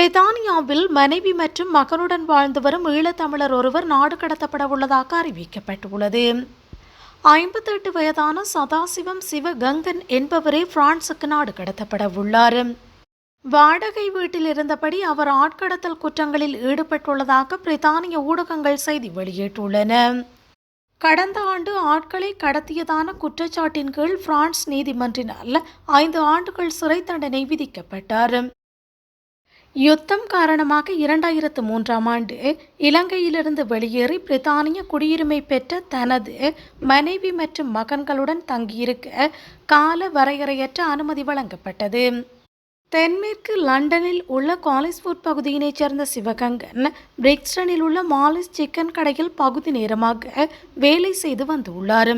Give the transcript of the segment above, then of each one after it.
பிரித்தானியாவில் மனைவி மற்றும் மகனுடன் வாழ்ந்து வரும் ஈழத்தமிழர் ஒருவர் நாடு கடத்தப்பட உள்ளதாக அறிவிக்கப்பட்டுள்ளது. ஐம்பத்தெட்டு வயதான சதாசிவம் சிவகங்கன் என்பவரே பிரான்சுக்கு நாடு கடத்தப்பட உள்ளார். வாடகை வீட்டில் இருந்தபடி அவர் ஆட்கடத்தல் குற்றங்களில் ஈடுபட்டுள்ளதாக பிரித்தானிய ஊடகங்கள் செய்தி வெளியிட்டுள்ளன. கடந்த ஆண்டு ஆட்களை கடத்தியதான குற்றச்சாட்டின் கீழ் பிரான்ஸ் நீதிமன்றினால் ஐந்து ஆண்டுகள் சிறை தண்டனை விதிக்கப்பட்டார். யுத்தம் காரணமாக இரண்டாயிரத்து மூன்றாம் ஆண்டு இலங்கையிலிருந்து வெளியேறி பிரித்தானிய குடியுரிமை பெற்ற தனது மனைவி மற்றும் மகன்களுடன் தங்கியிருக்க கால வரையறையற்ற அனுமதி வழங்கப்பட்டது. தென்மேற்கு லண்டனில் உள்ள காலிஸ்வுட் பகுதியினைச் சேர்ந்த சிவகங்கன் பிரிக்ஸ்டனில் உள்ள மாலிஸ் சிக்கன் கடையில் பகுதி நேரமாக வேலை செய்து வந்துள்ளார்.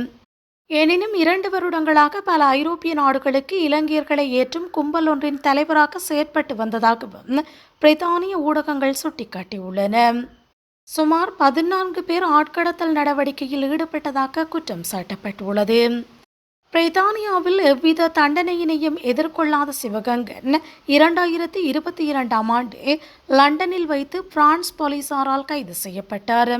எனினும் இரண்டு வருடங்களாக பல ஐரோப்பிய நாடுகளுக்கு இலங்கையர்களை ஏற்றும் கும்பல் ஒன்றின் தலைவராக செயற்பட்டு வந்ததாகவும் பிரித்தானிய ஊடகங்கள் சுட்டிக்காட்டியுள்ளன. சுமார் பதினான்கு பேர் ஆட்கடத்தல் நடவடிக்கையில் ஈடுபட்டதாக குற்றம் சாட்டப்பட்டுள்ளது. பிரித்தானியாவில் எவ்வித தண்டனையினையும் எதிர்கொள்ளாத சிவகங்கன் இரண்டாயிரத்தி இருபத்தி இரண்டாம் ஆண்டு லண்டனில் வைத்து பிரான்ஸ் போலீசாரால் கைது செய்யப்பட்டார்.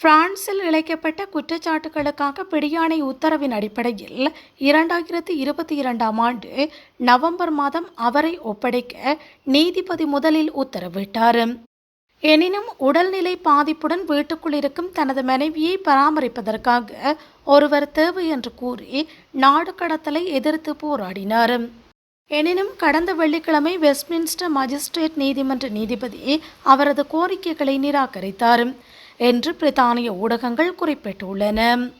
பிரான்சில் இழைக்கப்பட்ட குற்றச்சாட்டுகளுக்காக பிடியாணை உத்தரவின் அடிப்படையில் இரண்டாயிரத்தி இருபத்தி இரண்டாம் ஆண்டு நவம்பர் மாதம் அவரை ஒப்படைக்க நீதிபதி முதலில் உத்தரவிட்டார். எனினும் உடல்நிலை பாதிப்புடன் வீட்டுக்குள் இருக்கும் தனது மனைவியை பராமரிப்பதற்காக ஒருவர் தேவை என்று கூறி நாடு கடத்தலை எதிர்த்து போராடினார். எனினும் கடந்த வெள்ளிக்கிழமை வெஸ்ட்மின்ஸ்டர் மஜிஸ்ட்ரேட் நீதிமன்ற நீதிபதி அவரது கோரிக்கைகளை நிராகரித்தார். என்று பிரித்தானிய ஊடகங்கள் குறிப்பிட்டுள்ளன.